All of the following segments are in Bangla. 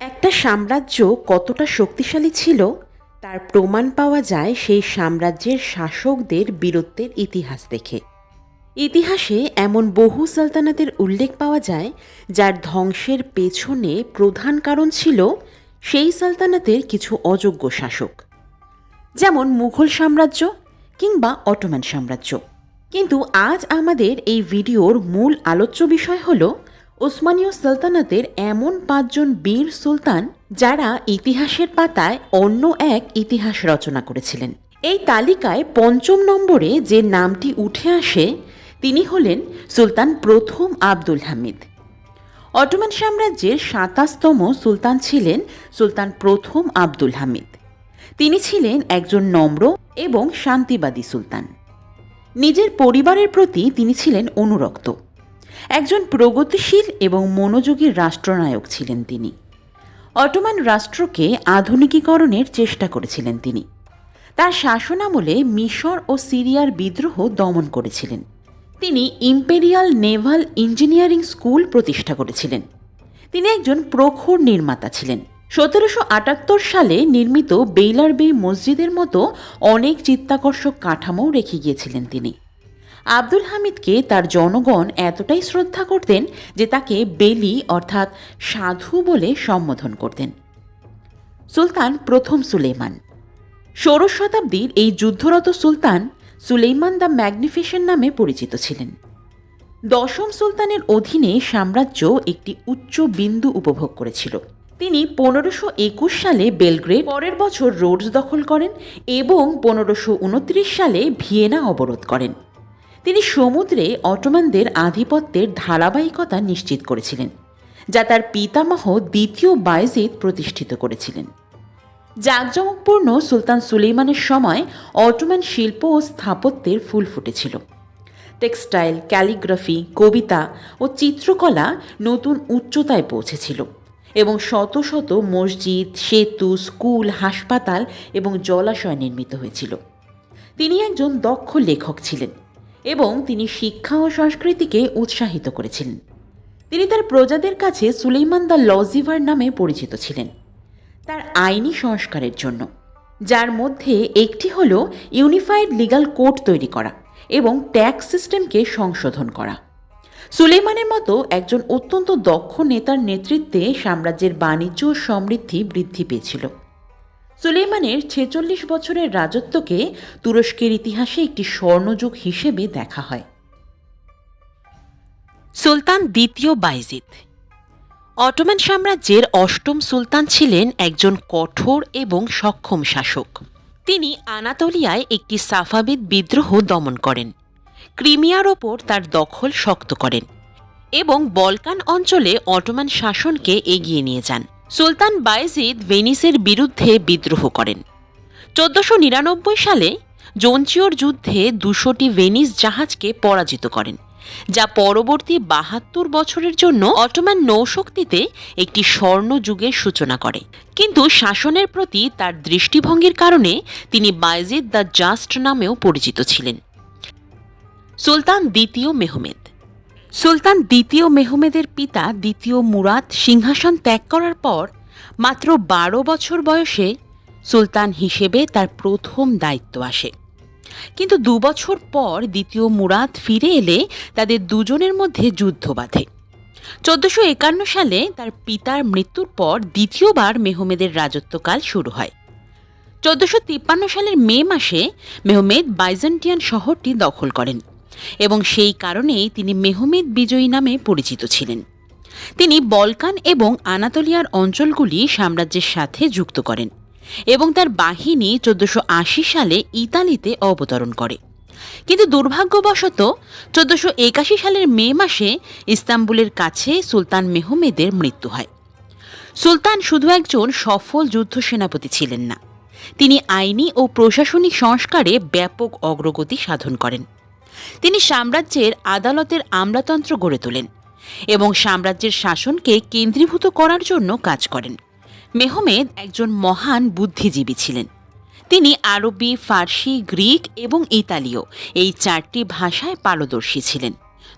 একটা সাম্রাজ্য কতটা শক্তিশালী ছিল, তার প্রমাণ পাওয়া যায় সেই সাম্রাজ্যের শাসকদের বীরত্বের ইতিহাস দেখে। ইতিহাসে এমন বহু সালতানাতের উল্লেখ পাওয়া যায়, যার ধ্বংসের পেছনে প্রধান কারণ ছিল সেই সালতানাতের কিছু অযোগ্য শাসক। যেমন মুঘল সাম্রাজ্য কিংবা অটোমান সাম্রাজ্য। কিন্তু আজ আমাদের এই ভিডিওর মূল আলোচ্য বিষয় হল ওসমানীয় সালতানাতের এমন পাঁচজন বীর সুলতান যারা ইতিহাসের পাতায় অন্য এক ইতিহাস রচনা করেছিলেন। এই তালিকায় পঞ্চম নম্বরে যে নামটি উঠে আসে, তিনি হলেন সুলতান প্রথম আব্দুল হামিদ। অটোমান সাম্রাজ্যের সাতাশতম সুলতান ছিলেন সুলতান প্রথম আব্দুল হামিদ। তিনি ছিলেন একজন নম্র এবং শান্তিবাদী সুলতান। নিজের পরিবারের প্রতি তিনি ছিলেন অনুরক্ত। একজন প্রগতিশীল এবং মনোযোগী রাষ্ট্রনায়ক ছিলেন তিনি। অটোমান রাষ্ট্রকে আধুনিকীকরণের চেষ্টা করেছিলেন তিনি। তার শাসনামলে মিশর ও সিরিয়ার বিদ্রোহ দমন করেছিলেন। তিনি ইম্পেরিয়াল নেভাল ইঞ্জিনিয়ারিং স্কুল প্রতিষ্ঠা করেছিলেন। তিনি একজন প্রখর নির্মাতা ছিলেন। সতেরোশো আটাত্তর সালে নির্মিত বেইলার বে মসজিদের মতো অনেক চিত্তাকর্ষক কাঠামো রেখে গিয়েছিলেন তিনি। আব্দুল হামিদকে তার জনগণ এতটাই শ্রদ্ধা করতেন যে তাকে বেলি অর্থাৎ সাধু বলে সম্বোধন করতেন। সুলতান প্রথম সুলেমান। ষোড়শ শতাব্দীর এই যুদ্ধরত সুলতান সুলেইমান দ্য ম্যাগনিফিশন নামে পরিচিত ছিলেন। দশম সুলতানের অধীনে সাম্রাজ্য একটি উচ্চ বিন্দু উপভোগ করেছিল। তিনি পনেরোশো একুশ সালে বেলগ্রেড পরের বছর রোডস দখল করেন এবং পনেরোশো উনত্রিশ সালে ভিয়েনা অবরোধ করেন। তিনি সমুদ্রে অটোমানদের আধিপত্যের ধারাবাহিকতা নিশ্চিত করেছিলেন, যা তার পিতামহ দ্বিতীয় বায়জিদ প্রতিষ্ঠিত করেছিলেন। জাঁকজমকপূর্ণ সুলতান সুলেইমানের সময় অটোমান শিল্প ও স্থাপত্যের ফুল ফুটেছিল। টেক্সটাইল, ক্যালিগ্রাফি, কবিতা ও চিত্রকলা নতুন উচ্চতায় পৌঁছেছিল এবং শত শত মসজিদ, সেতু, স্কুল, হাসপাতাল এবং জলাশয় নির্মিত হয়েছিল। তিনি একজন দক্ষ লেখক ছিলেন। এবং তিনি শিক্ষা ও সংস্কৃতিকে উৎসাহিত করেছিলেন। তিনি তার প্রজাদের কাছে সুলেইমান দ্য লজিভার নামে পরিচিত ছিলেন। তার আইনি সংস্কারের জন্য, যার মধ্যে একটি হল ইউনিফাইড লিগাল কোড তৈরি করা এবং ট্যাক্স সিস্টেমকে সংশোধন করা। সুলেইমানের মতো একজন অত্যন্ত দক্ষ নেতার নেতৃত্বে সাম্রাজ্যের বাণিজ্য ও সমৃদ্ধি বৃদ্ধি পেয়েছিল। সুলেইমানের ছেচল্লিশ বছরের রাজত্বকে তুরস্কের ইতিহাসে একটি স্বর্ণযুগ হিসেবে দেখা হয়। সুলতান দ্বিতীয় বাইজিদ। অটোমান সাম্রাজ্যের অষ্টম সুলতান ছিলেন একজন কঠোর এবং সক্ষম শাসক। তিনি আনাতোলিয়ায় একটি সাফাবিদ বিদ্রোহ দমন করেন। ক্রিমিয়ার ওপর তার দখল শক্ত করেন এবং বলকান অঞ্চলে অটোমান শাসনকে এগিয়ে নিয়ে যান। সুলতান বায়েজিদ ভেনিসের বিরুদ্ধে বিদ্রোহ করেন। চোদ্দশো নিরানব্বই সালে জঞ্চিওর যুদ্ধে দুশোটি ভেনিস জাহাজকে পরাজিত করেন, যা পরবর্তী বাহাত্তর বছরের জন্য অটোম্যান নৌশক্তিতে একটি স্বর্ণ যুগের সূচনা করে। কিন্তু শাসনের প্রতি তার দৃষ্টিভঙ্গির কারণে তিনি বায়জিদ দ্য জাস্ট নামেও পরিচিত ছিলেন। সুলতান দ্বিতীয় মেহমেদ। সুলতান দ্বিতীয় মেহমেদের পিতা দ্বিতীয় মুরাদ সিংহাসন ত্যাগ করার পর মাত্র বারো বছর বয়সে সুলতান হিসেবে তার প্রথম দায়িত্ব আসে। কিন্তু দুবছর পর দ্বিতীয় মুরাদ ফিরে এলে তাদের দুজনের মধ্যে যুদ্ধ বাঁধে। চোদ্দশো একান্ন সালে তার পিতার মৃত্যুর পর দ্বিতীয়বার মেহমেদের রাজত্বকাল শুরু হয়। চোদ্দশো তিপ্পান্ন সালের মে মাসে মেহমেদ বাইজেন্টিয়ান শহরটি দখল করেন। এবং সেই কারণেই তিনি মেহমেদ বিজয়ী নামে পরিচিত ছিলেন। তিনি বলকান এবং আনাতোলিয়ার অঞ্চলগুলি সাম্রাজ্যের সাথে যুক্ত করেন এবং তার বাহিনী চোদ্দশো সালে ইতালিতে অবতরণ করে। কিন্তু দুর্ভাগ্যবশত চোদ্দশো একাশি সালের মে মাসে ইস্তাম্বুলের কাছে সুলতান মেহমেদের মৃত্যু হয়। সুলতান শুধু একজন সফল যুদ্ধ সেনাপতি ছিলেন না, তিনি আইনি ও প্রশাসনিক সংস্কারে ব্যাপক অগ্রগতি সাধন করেন। তিনি সাম্রাজ্যের আদালতের আমলাতন্ত্র গড়ে তোলেন এবং সাম্রাজ্যের শাসনকে কেন্দ্রীভূত করার জন্য কাজ করেন। মেহমেদ একজন মহান বুদ্ধিজীবী ছিলেন। তিনি আরবি, ফার্সি, গ্রিক এবং ইতালীয় এই চারটি ভাষায় পারদর্শী ছিলেন।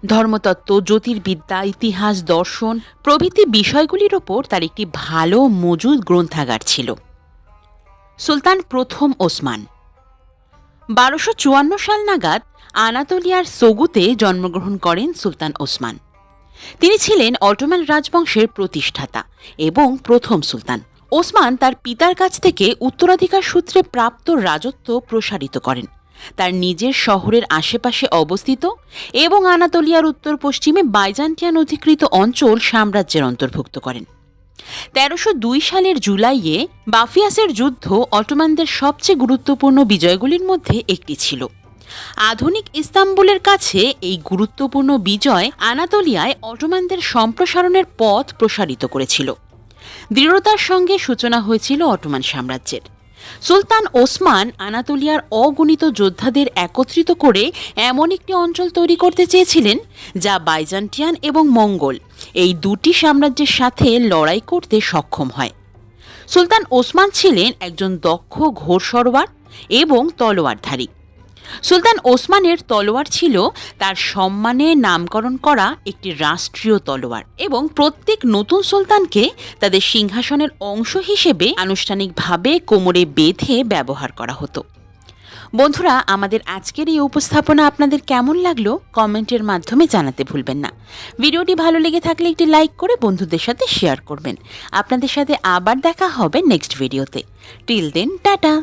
ধর্মতত্ত্ব, জ্যোতির্বিদ্যা, ইতিহাস, দর্শন প্রভৃতি বিষয়গুলির ওপর তার একটি ভালো মজুদ গ্রন্থাগার ছিল। সুলতান প্রথম ওসমান বারোশো চুয়ান্ন সাল নাগাদ আনাতোলিয়ার সোগুতে জন্মগ্রহণ করেন সুলতান ওসমান। তিনি ছিলেন অটোমান রাজবংশের প্রতিষ্ঠাতা এবং প্রথম সুলতান। ওসমান তার পিতার কাছ থেকে উত্তরাধিকার সূত্রে প্রাপ্ত রাজত্ব প্রসারিত করেন। তার নিজের শহরের আশেপাশে অবস্থিত এবং আনাতোলিয়ার উত্তর পশ্চিমে বাইজান্টিয়ান অধিকৃত অঞ্চল সাম্রাজ্যের অন্তর্ভুক্ত করেন। তেরোশো দুই সালের জুলাইয়ে বাফিয়াসের যুদ্ধ অটোমানদের সবচেয়ে গুরুত্বপূর্ণ বিজয়গুলির মধ্যে একটি ছিল। আধুনিক ইস্তাম্বুলের কাছে এই গুরুত্বপূর্ণ বিজয় আনাতোলিয়ায় অটোমানদের সম্প্রসারণের পথ প্রসারিত করেছিল। দৃঢ়তার সঙ্গে সূচনা হয়েছিল অটোমান সাম্রাজ্যের। সুলতান ওসমান আনাতোলিয়ার অগণিত যোদ্ধাদের একত্রিত করে এমন একটি অঞ্চল তৈরি করতে চেয়েছিলেন, যা বাইজান্টিয়ান এবং মঙ্গল। এই দুটি সাম্রাজ্যের সাথে লড়াই করতে সক্ষম হয়। সুলতান ওসমান ছিলেন একজন দক্ষ ঘোড়সরওয়ার এবং তলোয়ারধারী। সুলতান ওসমানের তলোয়ার ছিল তার সম্মানে নামকরণ করা একটি রাষ্ট্রীয় তলোয়ার এবং প্রত্যেক নতুন সুলতানকে তাদের সিংহাসনের অংশ হিসেবে আনুষ্ঠানিকভাবে কোমরে বেঁধে ব্যবহার করা হতো। বন্ধুরা, আমাদের আজকের এই উপস্থাপনা আপনাদের কেমন লাগল কমেন্টের মাধ্যমে জানাতে ভুলবেন না। ভিডিওটি ভালো লেগে থাকলে একটি লাইক করে বন্ধুদের সাথে শেয়ার করবেন। আপনাদের সাথে আবার দেখা হবে নেক্সট ভিডিওতে। Till then, tata!